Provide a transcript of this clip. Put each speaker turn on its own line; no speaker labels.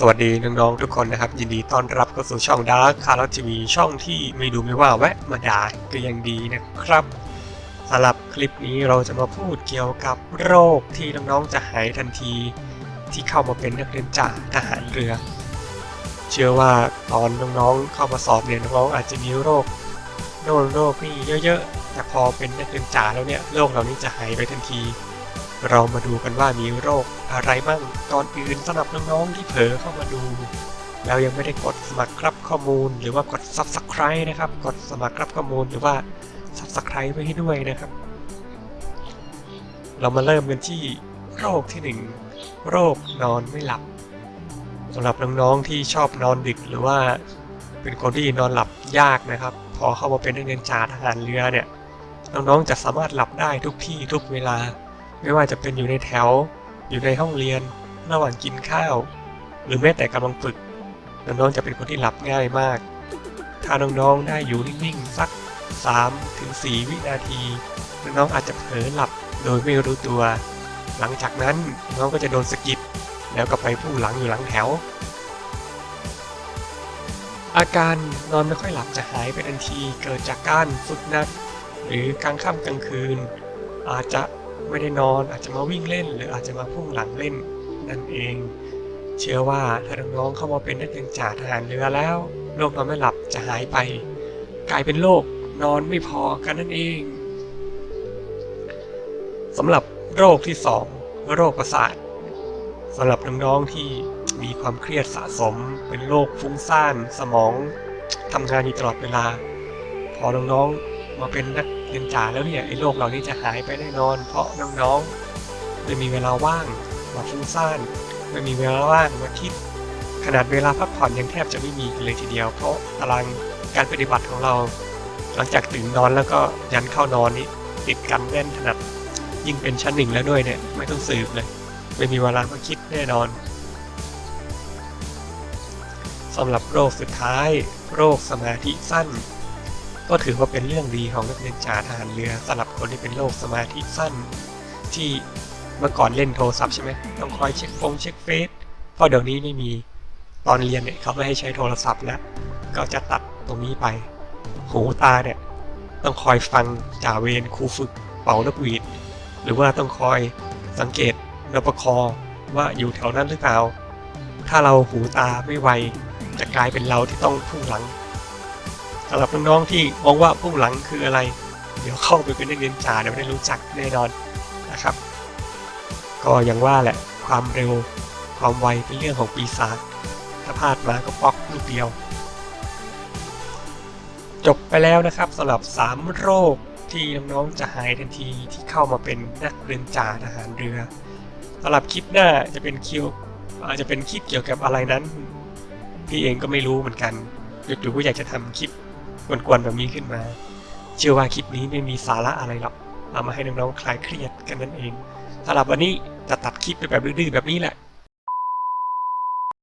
สวัสดีน้องๆทุกคนนะครับ ยินดีต้อนรับเข้าสู่ช่องดาร์คคาร์ลทีวีช่องที่ไม่ดูไม่ว่าแวะมาด่าก็ยังดีนะครับสำหรับคลิปนี้เราจะมาพูดเกี่ยวกับโรคที่น้องๆจะหายทันที ที่เข้ามาเป็นนักเรียนจ่าทหารเรือ เชื่อว่าตอนน้องๆเข้ามาสอบเนี่ยน้องๆอาจจะมีโรคโน่นโรคนี่เยอะๆแต่พอเป็นนักเรียนจ่าแล้วเนี่ยโรคเหล่านี้จะหายไปทันที เรามาดูกันว่ามีโรคอะไรบ้างก่อนอื่นสำหรับน้องๆที่เผลอเข้ามาดู แล้วยังไม่ได้กดสมัครรับข้อมูล หรือว่ากด subscribe นะครับ กดสมัครรับข้อมูลหรือว่า subscribe ไว้ให้ด้วยนะครับ เรามาเริ่มกันที่โรคที่หนึ่งโรคนอนไม่หลับสำหรับน้องๆที่ชอบนอนดึกหรือว่าเป็นคนที่นอนหลับยากนะครับ พอเข้ามาเป็นนักเรียนจ่าทหารเรือเนี่ยน้องๆจะสามารถหลับได้ทุกที่ทุกเวลา ไม่ว่าจะเป็นอยู่ในแถว อยู่ในห้องเรียน ระหว่างกินข้าว หรือแม้แต่กำลังฝึก น้องๆจะเป็นคนที่หลับง่ายมาก ถ้าน้องๆได้อยู่นิ่งๆสัก3-4ถึง4วินาทีน้องๆอาจจะเผลอหลับโดยไม่รู้ตัว หลังจากนั้นน้องก็จะโดนสะกิดแล้วก็ไปพุ่งหลังอยู่หลังแถว อาการนอนไม่ค่อยหลับจะหายไปทันที เกิดจากการฝึกนัก หรือกลางค่ำกลางคืน อาจจะ ไม่ได้นอนอาจจะมาวิ่งเล่น หรืออาจจะมาพุ่งหลังเล่นนั่นเอง เชื่อว่าถ้าน้องๆเข้ามาเป็นนักเรียนจ่าทหารเรือแล้วโรคนอนไม่หลับจะหายไป กลายเป็นโรคนอนไม่พอกันนั่นเองสำหรับโรคที่สองโรคประสาทสำหรับน้องๆที่มีความเครียดสะสม เป็นโรคฟุ้งซ่าน สมองทำงานอยู่ตลอดเวลา พอน้องๆมาเป็นนัก เรียนจ่าแล้วเนี่ยไอ้โรคเหล่านี้จะหายไปแน่นอน เพราะน้องๆไม่มีเวลาว่างมาฟุ้งซ่านไม่มีเวลาว่างมาคิดขนาดเวลาพักผ่อนยังแทบจะไม่มีเลยทีเดียว เพราะตารางการปฏิบัติของเรา หลังจากตื่นนอนแล้วก็ยันเข้านอนนี่ติดกันแน่นถนัดยิ่งเป็นชั้นหนึ่งแล้วด้วยเนี่ยไม่ต้องสืบเลย ไม่มีเวลามาคิดแน่นอนสำหรับโรคสุดท้าย โรคสมาธิสั้น ก็ถือว่าเป็นเรื่องดีของนักเรียนจ่าทหารเรือสำหรับคนที่เป็นโรคสมาธิสั้น ที่เมื่อก่อนเล่นโทรศัพท์ใช่ไหมต้องคอยเช็คฟงเช็คเฟซเพราะเดี๋ยวนี้ไม่มีตอนเรียนเนี่ยเขาไม่ให้ใช้โทรศัพท์แล้วก็จะตัดตรงนี้ไป หูตาเนี่ยต้องคอยฟังจ่าเวรครูฝึกเป่านกหวีด หรือว่าต้องคอยสังเกตนปคอว่าอยู่แถวนั้นหรือเปล่า ถ้าเราหูตาไม่ไวจะกลายเป็นเราที่ต้องพุ่งหลัง สำหรับน้องๆที่มองว่าพุ่งหลังคืออะไร เดี๋ยวเข้าไปเป็นนักเรียนจ่าเดี๋ยวได้รู้จักแน่นอนนะครับ ก็ยังว่าแหละความเร็วความไวเป็นเรื่องของปีศาจถ้าพลาดมาก็ป๊อกลูกเดียว จบไปแล้วนะครับสำหรับ 3 โรคที่น้องๆจะหายทันทีที่เข้ามาเป็นนักเรียนจ่าทหารเรือสำหรับคลิปหน้าจะเป็นคิวอาจจะเป็นคลิปเกี่ยวกับอะไรนั้น พี่เองก็ไม่รู้เหมือนกันอยู่ๆก็อยากจะทำคลิป กวนๆแบบนี้ขึ้นมา เชื่อว่าคลิปนี้ไม่มีสาระอะไรหรอกเอามาให้น้องๆคลายเครียดกันนั่นเองสำหรับวันนี้จะตัดคลิปไปแบบดื้อๆแบบนี้แหละ